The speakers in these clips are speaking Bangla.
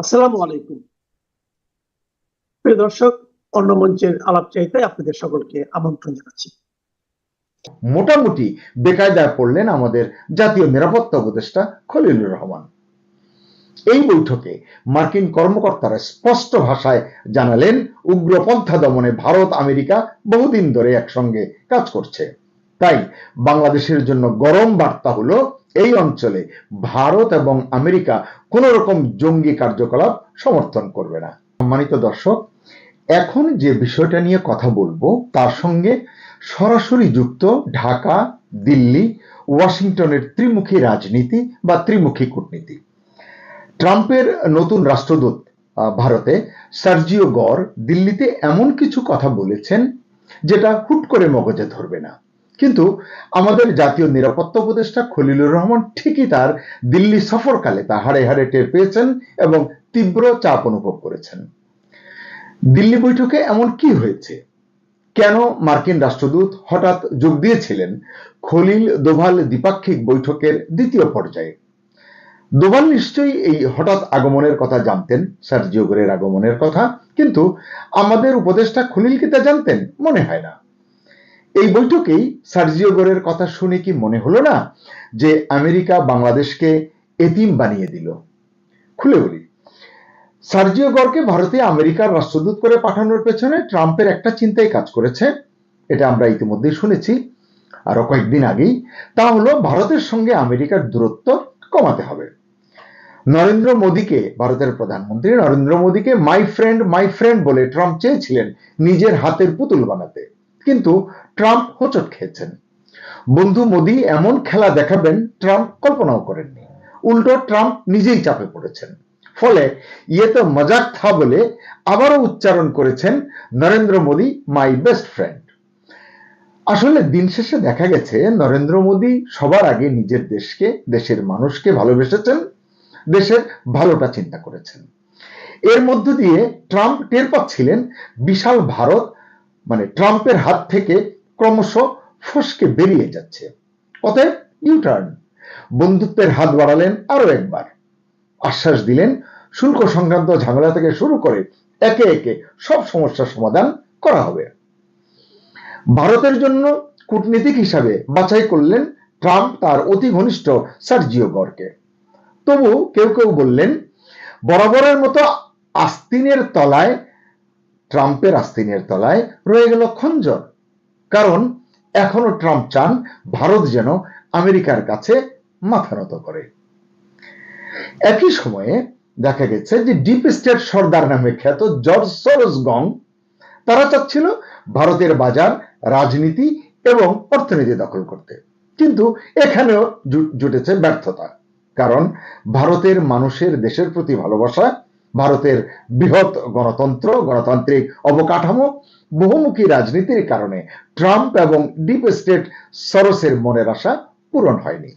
আসসালামু আলাইকুম। প্রিয় দর্শক, অন্য মঞ্চের আলাপ চাইতে আপনাদের সকলকে আমন্ত্রণ জানাচ্ছি। মোটামুটি বেকায়দায় পড়লেন আমাদের জাতীয় নিরাপত্তা উপদেষ্টা খলিলুর রহমান। এই বৈঠকে মার্কিন কর্মকর্তারা স্পষ্ট ভাষায় জানালেন, উগ্রপন্থা দমনে ভারত আমেরিকা বহুদিন ধরে একসঙ্গে কাজ করছে। তাই বাংলাদেশের জন্য গরম বার্তা হলো, এই অঞ্চলে ভারত এবং আমেরিকা কোন রকম জঙ্গি কার্যকলাপ সমর্থন করবে না। সম্মানিত দর্শক, এখন যে বিষয়টা নিয়ে কথা বলব, তার সঙ্গে সরাসরি যুক্ত ঢাকা, দিল্লি, ওয়াশিংটনের ত্রিমুখী রাজনীতি বা ত্রিমুখী কূটনীতি। ট্রাম্পের নতুন রাষ্ট্রদূত ভারতে সার্জিও গড় দিল্লিতে এমন কিছু কথা বলেছেন, যেটা হুট করে মগজে ধরবে না। কিন্তু আমাদের জাতীয় নিরাপত্তা উপদেষ্টা খলিলুর রহমান ঠিকই তার দিল্লি সফরকালে তা হাড়ে হাড়ে টের পেয়েছেন এবং তীব্র চাপ অনুভব করেছেন। দিল্লি বৈঠকে এমন কি হয়েছে? কেন মার্কিন রাষ্ট্রদূত হঠাৎ যোগ দিয়েছিলেন খলিল দোভাল দ্বিপাক্ষিক বৈঠকের দ্বিতীয় পর্যায়ে? দোভাল নিশ্চয়ই এই হঠাৎ আগমনের কথা জানতেন সার্জিও গোরের আগমনের কথা, কিন্তু আমাদের উপদেষ্টা খলিল কি তা জানতেন, মনে হয় না। এই বৈঠকেই সার্জিও গোরের কথা শুনে কি মনে হলো না যে আমেরিকা বাংলাদেশকে এতিম বানিয়ে দিল? খুলে বলি। সার্জিও গড়কে ভারতে আমেরিকার রাষ্ট্রদূত করে পাঠানোর পেছনে ট্রাম্পের একটা চিন্তাই কাজ করেছে। এটা আমরা ইতিমধ্যেই শুনেছি আরও কয়েকদিন আগেই। তা হলো, ভারতের সঙ্গে আমেরিকার দূরত্ব কমাতে হবে। নরেন্দ্র মোদীকে, ভারতের প্রধানমন্ত্রী নরেন্দ্র মোদীকে মাই ফ্রেন্ড মাই ফ্রেন্ড বলে ট্রাম্প চেয়েছিলেন নিজের হাতের পুতুল বানাতে। কিন্তু ট্রাম্প হোঁচট খেয়েছেন। বন্ধু মোদী এমন খেলা দেখাবেন ট্রাম্প কল্পনাও করেননি। উল্টো ট্রাম্প নিজেই চাপে পড়েছেন। ফলে ইয়ে তো মজাক থা বলে আবারও উচ্চারণ করেছেন Narendra Modi, my best friend. আসলে দিন শেষে দেখা গেছে নরেন্দ্র মোদী সবার আগে নিজের দেশকে, দেশের মানুষকে ভালোবেসেছেন, দেশের ভালোটা চিন্তা করেছেন। এর মধ্য দিয়ে ট্রাম্প টের পাচ্ছিলেন বিশাল ভারত মানে ট্রাম্পের হাত থেকে ক্রমশ ফসকে বেরিয়ে যাচ্ছে। অতএব ইউটার্ন বন্ধুত্বের হাত বাড়ালেন আরও একবার। আশ্বাস দিলেন, শুল্ক সংক্রান্ত ঝামেলা থেকে শুরু করে একে একে সব সমস্যার সমাধান করা হবে। ভারতের জন্য কূটনীতিক হিসাবে বাছাই করলেন ট্রাম্প তার অতি ঘনিষ্ঠ সার্জিও গড়কে। তবু কেউ কেউ বললেন, বরাবরের মতো আস্তিনের তলায় ট্রাম্পের আস্তিনের তলায় রয়ে গেল খঞ্জর। কারণ এখনও ট্রাম্প চান ভারত যেন আমেরিকার কাছে মাথা নত করে। একই সময়ে দেখা গেছে যে ডিপ স্টেট সর্দার নামে খ্যাত জর্জ সরোজ গং, তারা চাচ্ছিল ভারতের বাজার, রাজনীতি এবং অর্থনীতি দখল করতে। কিন্তু এখানেও জুটেছে ব্যর্থতা। কারণ ভারতের মানুষের দেশের প্রতি ভালোবাসা ভারতের বৃহৎ গণতন্ত্র, গণতান্ত্রিক অবকাঠামো, বহুমুখী রাজনীতির কারণে ট্রাম্প এবং ডিপ স্টেট সরসের মনের আশা পূরণ হয়নি।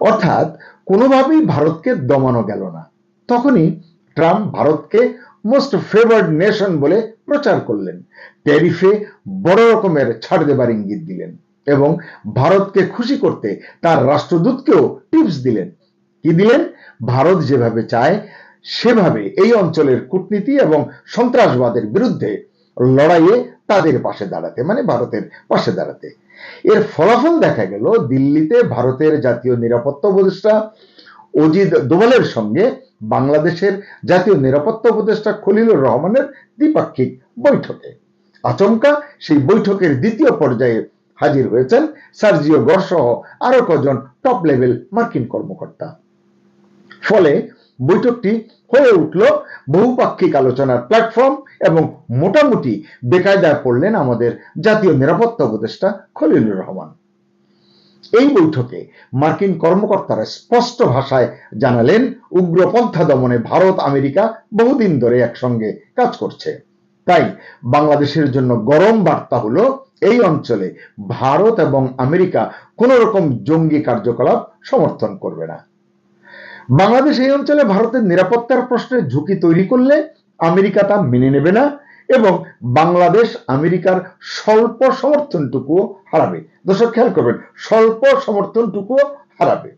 অর্থাৎ কোনোভাবেই ভারতকে দমানো গেল না। তখনই ট্রাম্প ভারতকে মোস্ট ফেভার্ড নেশন বলে প্রচার করলেন। ট্যারিফে বড় রকমের ছাড় দেবার ইঙ্গিত দিলেন এবং ভারতকে খুশি করতে তার রাষ্ট্রদূতকেও টিপস দিলেন। কি দিলেন? ভারত যেভাবে চায় সেভাবে এই অঞ্চলের কূটনীতি এবং সন্ত্রাসবাদের বিরুদ্ধে লড়াইয়ে তাদের পাশে দাঁড়াতে মানে ভারতের পাশে দাঁড়াতে। এর ফলাফল দেখা গেল দিল্লিতে ভারতের জাতীয় নিরাপত্তা উপদেষ্টা অজিত দোভালের সঙ্গে বাংলাদেশের জাতীয় নিরাপত্তা উপদেষ্টা খলিলুর রহমানের দ্বিপাক্ষিক বৈঠকে। আচমকা সেই বৈঠকের দ্বিতীয় পর্যায়ে হাজির হয়েছেন সার্জিও গড় সহ আরও কজন টপ লেভেল মার্কিন কর্মকর্তা। ফলে বৈঠকটি হয়ে উঠল বহুপাক্ষিক আলোচনার প্ল্যাটফর্ম এবং মোটামুটি বেকায়দায় পড়লেন আমাদের জাতীয় নিরাপত্তা উপদেষ্টা খলিলুর রহমান। এই বৈঠকে মার্কিন কর্মকর্তারা স্পষ্ট ভাষায় জানালেন, উগ্রপন্থা দমনে ভারত আমেরিকা বহুদিন ধরে একসঙ্গে কাজ করছে। তাই বাংলাদেশের জন্য গরম বার্তা হলো, এই অঞ্চলে ভারত এবং আমেরিকা কোন রকম জঙ্গি কার্যকলাপ সমর্থন করবে না। বাংলাদেশ এই অঞ্চলে ভারতের নিরাপত্তার প্রশ্নে ঝুঁকি তৈরি করলে আমেরিকা তা মেনে নেবে না এবং বাংলাদেশ আমেরিকার স্বল্প সমর্থনটুকুও হারাবে। দর্শক, খেয়াল করবেন, স্বল্প সমর্থনটুকুও হারাবে।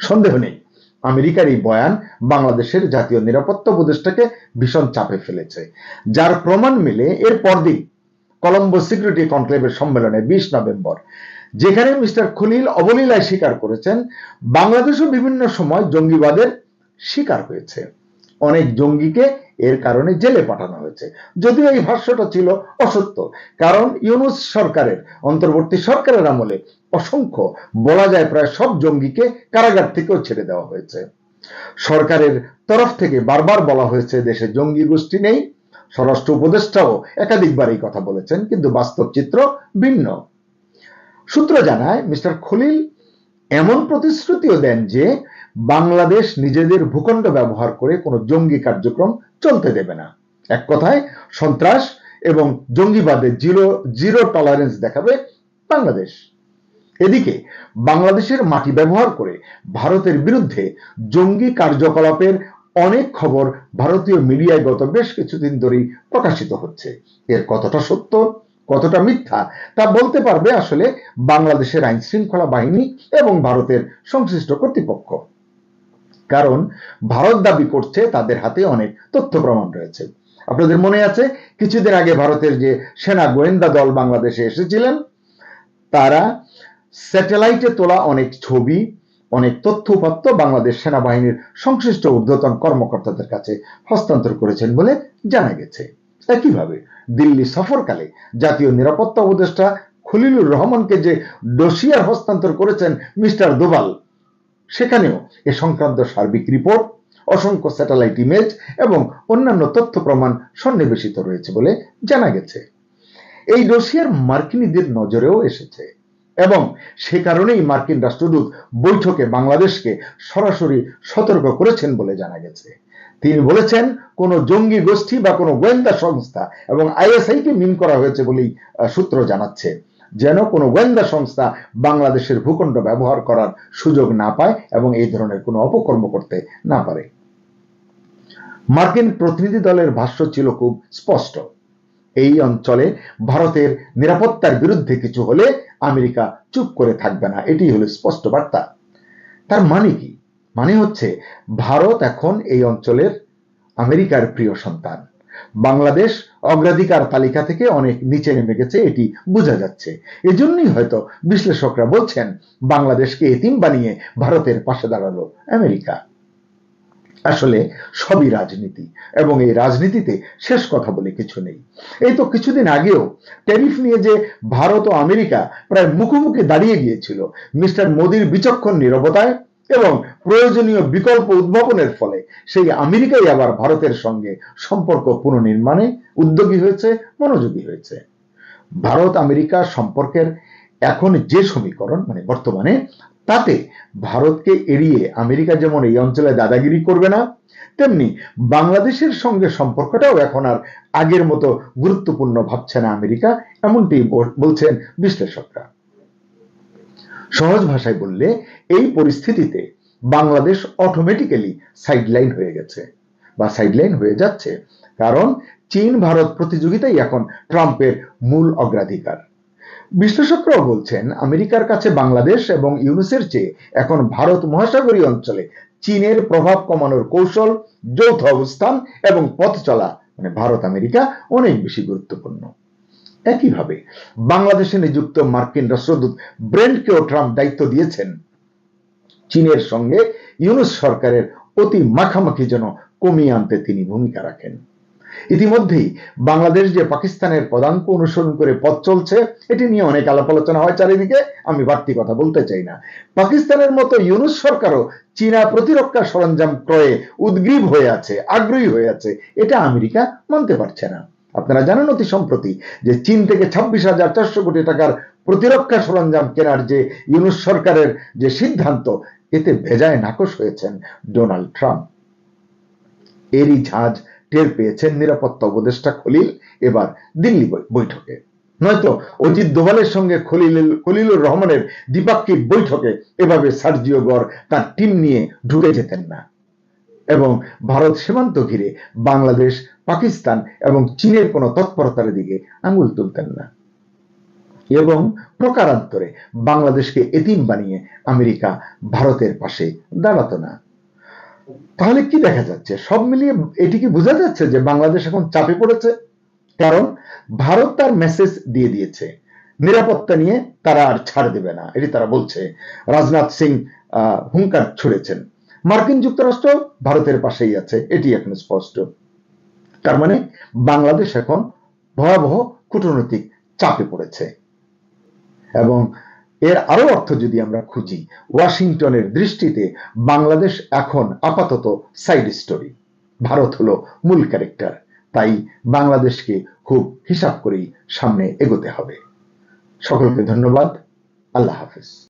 সন্দেহ নেই, আমেরিকার এই বয়ান বাংলাদেশের জাতীয় নিরাপত্তা উপদেষ্টাকে ভীষণ চাপে ফেলেছে। যার প্রমাণ মিলে এর পরদিন কলম্বো সিকিউরিটি কনক্লেভের সম্মেলনে বিশ নভেম্বর। যেখানে মিস্টার খলিল অবলীলায় স্বীকার করেছেন, বাংলাদেশও বিভিন্ন সময় জঙ্গিবাদের শিকার হয়েছে। অনেক জঙ্গিকে এর কারণে জেলে পাঠানো হয়েছে। যদিও এই ভাষ্যটা ছিল অসত্য, কারণ ইউনুস সরকারের, অন্তর্বর্তী সরকারের আমলে অসংখ্য, বলা যায় প্রায় সব জঙ্গিকে কারাগার থেকেও ছেড়ে দেওয়া হয়েছে। সরকারের তরফ থেকে বারবার বলা হয়েছে, দেশে জঙ্গি গোষ্ঠী নেই। স্বরাষ্ট্র উপদেষ্টাও একাধিকবার এই কথা বলেছেন, কিন্তু বাস্তব চিত্র ভিন্ন। সূত্র জানায়, মিস্টার খলিল এমন প্রতিশ্রুতিও দেন যে বাংলাদেশ নিজেদের ভূখণ্ড ব্যবহার করে কোনো জঙ্গি কার্যক্রম চলতে দেবে না। এক কথায়, সন্ত্রাস এবং জঙ্গিবাদে জিরো জিরো টলারেন্স দেখাবে বাংলাদেশ। এদিকে, বাংলাদেশের মাটি ব্যবহার করে ভারতের বিরুদ্ধে জঙ্গি কার্যকলাপের অনেক খবর ভারতীয় মিডিয়ায় গত বেশ কিছুদিন ধরেই প্রকাশিত হচ্ছে। এর কতটা সত্য কতটা মিথ্যা তা বলতে পারবে আসলে বাংলাদেশের আইন শৃঙ্খলা বাহিনী এবং ভারতের সংশ্লিষ্ট কর্তৃপক্ষ। কারণ ভারত দাবি করছে তাদের হাতে অনেক তথ্য প্রমাণ রয়েছে। আপনাদের মনে আছে, কিছুদিন আগে ভারতের যে সেনা গোয়েন্দা দল বাংলাদেশে এসেছিলেন, তারা স্যাটেলাইটে তোলা অনেক ছবি, অনেক তথ্য উপাত্ত বাংলাদেশ সেনাবাহিনীর সংশ্লিষ্ট ঊর্ধ্বতন কর্মকর্তাদের কাছে হস্তান্তর করেছেন বলে জানা গেছে। একইভাবে দিল্লি সফরকালে জাতীয় নিরাপত্তা উপদেষ্টা খলিলুর রহমানকে যে ডোসিয়ার হস্তান্তর করেছেন মিস্টার দোবাল সেখানেও এ সংক্রান্ত সার্বিক রিপোর্ট, অসংখ্য স্যাটেলাইট ইমেজ এবং অন্যান্য তথ্য প্রমাণ সন্নিবেশিত রয়েছে বলে জানা গেছে। এই ডোসিয়ার মার্কিনীদের নজরেও এসেছে। এবং সে কারণেই মার্কিন রাষ্ট্রদূত বৈঠকে বাংলাদেশকে সরাসরি সতর্ক করেছেন বলে জানা গেছে। তিনি বলেছেন, কোন জঙ্গি গোষ্ঠী বা কোনো গোয়েন্দা সংস্থা এবং আইএসআই কে মিন করা হয়েছে বলেই সূত্র জানাচ্ছে, যেন কোনো গোয়েন্দা সংস্থা বাংলাদেশের ভূখণ্ড ব্যবহার করার সুযোগ না পায় এবং এই ধরনের কোনো অপকর্ম করতে না পারে। মার্কিন প্রতিনিধি দলের ভাষ্য ছিল খুব স্পষ্ট। এই অঞ্চলে ভারতের নিরাপত্তার বিরুদ্ধে কিছু হলে আমেরিকা চুপ করে থাকবে না। এটি হলো স্পষ্ট বার্তা। তার মানে কি? মানে হচ্ছে ভারত এখন এই অঞ্চলের আমেরিকার প্রিয় সন্তান। বাংলাদেশ অগ্রাধিকার তালিকা থেকে অনেক নিচে নেমে গেছে, এটি বোঝা যাচ্ছে। এজন্যই হয়তো বিশ্লেষকরা বলছেন, বাংলাদেশকে এতিম বানিয়ে ভারতের পাশে দাঁড়াল আমেরিকা। আসলে সবই রাজনীতি এবং এই রাজনীতিতে শেষ কথা বলে কিছু নেই। এই তো কিছুদিন আগেও ট্যারিফ নিয়ে যে ভারত ও আমেরিকা প্রায় মুখোমুখি দাঁড়িয়ে গিয়েছিল, মিস্টার মোদির বিচক্ষণ নিরবতায় এবং প্রয়োজনীয় বিকল্প উদ্ভাবনের ফলে সেই আমেরিকাই আবার ভারতের সঙ্গে সম্পর্ক পুনর্নির্মাণে উদ্যোগী হয়েছে, মনোযোগী হয়েছে। ভারত আমেরিকা সম্পর্কের এখন যে সমীকরণ মানে বর্তমানে তাতে ভারতকে এড়িয়ে আমেরিকা যেমন এই অঞ্চলে দাদাগিরি করবে না, তেমনি বাংলাদেশের সঙ্গে সম্পর্কটাও এখন আর আগের মতো গুরুত্বপূর্ণ ভাবছে না আমেরিকা, এমনটি বলছেন বিশ্লেষকরা। সহজ ভাষায় বললে, এই পরিস্থিতিতে বাংলাদেশ অটোমেটিক্যালি সাইডলাইন হয়ে গেছে, বা সাইডলাইন হয়ে যাচ্ছে, কারণ চীন ভারত প্রতিযোগিতাই এখন ট্রাম্পের মূল অগ্রাধিকার। বিশ্লেষকরাও বলছেন, আমেরিকার কাছে বাংলাদেশ এবং ইউনুসের চেয়ে এখন ভারত মহাসাগরীয় অঞ্চলে চীনের প্রভাব কমানোর কৌশল, যৌথ অবস্থান এবং পথ চলা মানে ভারত, আমেরিকা অনেক বেশি গুরুত্বপূর্ণ। একইভাবে, বাংলাদেশে নিযুক্ত মার্কিন রাষ্ট্রদূত ব্রেন্টকেও ট্রাম্প দায়িত্ব দিয়েছেন। চীনের সঙ্গে ইউনুস সরকারের অতি মাখামাখি যেন কমিয়ে আনতে তিনি ভূমিকা রাখেন। ইতিমধ্যেই বাংলাদেশ যে পাকিস্তানের পদাঙ্ক অনুসরণ করে পথ চলছে, এটি নিয়ে অনেক আলাপ আলোচনা হয় চারিদিকে। আমি বাড়তি কথা বলতে চাই না। পাকিস্তানের মতো ইউনুস সরকারও চীনা প্রতিরক্ষা সরঞ্জাম ক্রয়ে উদ্গ্রীব হয়ে আছে, আগ্রহী হয়ে আছে। এটা আমেরিকা মানতে পারছে না। আপনারা জানেন অতি সম্প্রতি যে চীন থেকে ছাব্বিশ হাজার চারশো কোটি টাকার প্রতিরক্ষা সরঞ্জাম কেনার যে ইউনুস সরকারের যে সিদ্ধান্ত, এতে ভেজায় নাকশ হয়েছেন ডোনাল্ড ট্রাম্প। এরই ঝাঁজ টের পেয়েছেন নিরাপত্তা উপদেষ্টা খলিল এবার দিল্লি বৈঠকে। নয়তো অজিত দোভালের সঙ্গে খলিল, খলিলুর রহমানের দ্বিপাক্ষিক বৈঠকে এভাবে সার্জিও গড় তার টিম নিয়ে ঢুকে যেতেন না। এবং ভারত সীমান্ত ঘিরে বাংলাদেশ, পাকিস্তান এবং চীনের কোনো তৎপরতার দিকে আঙুল তুলতেন না। এবং প্রকারান্তরে বাংলাদেশকে এতিম বানিয়ে আমেরিকা ভারতের পাশে দাঁড়াতো না। তাহলে কি দেখা যাচ্ছে? সব মিলিয়ে এটি কি বোঝা যাচ্ছে যে বাংলাদেশ এখন চাপে পড়েছে? কারণ ভারত তার মেসেজ দিয়ে দিয়েছে। নিরাপত্তা নিয়ে তারা আর ছাড় দেবে না, এটি তারা বলছে। রাজনাথ সিং হুঙ্কার ছুড়েছেন। মার্কিন যুক্তরাষ্ট্র ভারতের পাশেই আছে, এটি এখন স্পষ্ট। তার মানে বাংলাদেশ এখন ভয়াবহ কূটনৈতিক চাপে পড়েছে। এবং এর আরও অর্থ যদি আমরা খুঁজি, ওয়াশিংটনের দৃষ্টিতে বাংলাদেশ এখন আপাতত সাইড স্টোরি। ভারত হলো মূল ক্যারেক্টার, তাই বাংলাদেশকে খুব হিসাব করেই সামনে এগোতে হবে। সকলকে ধন্যবাদ। আল্লাহ হাফিজ।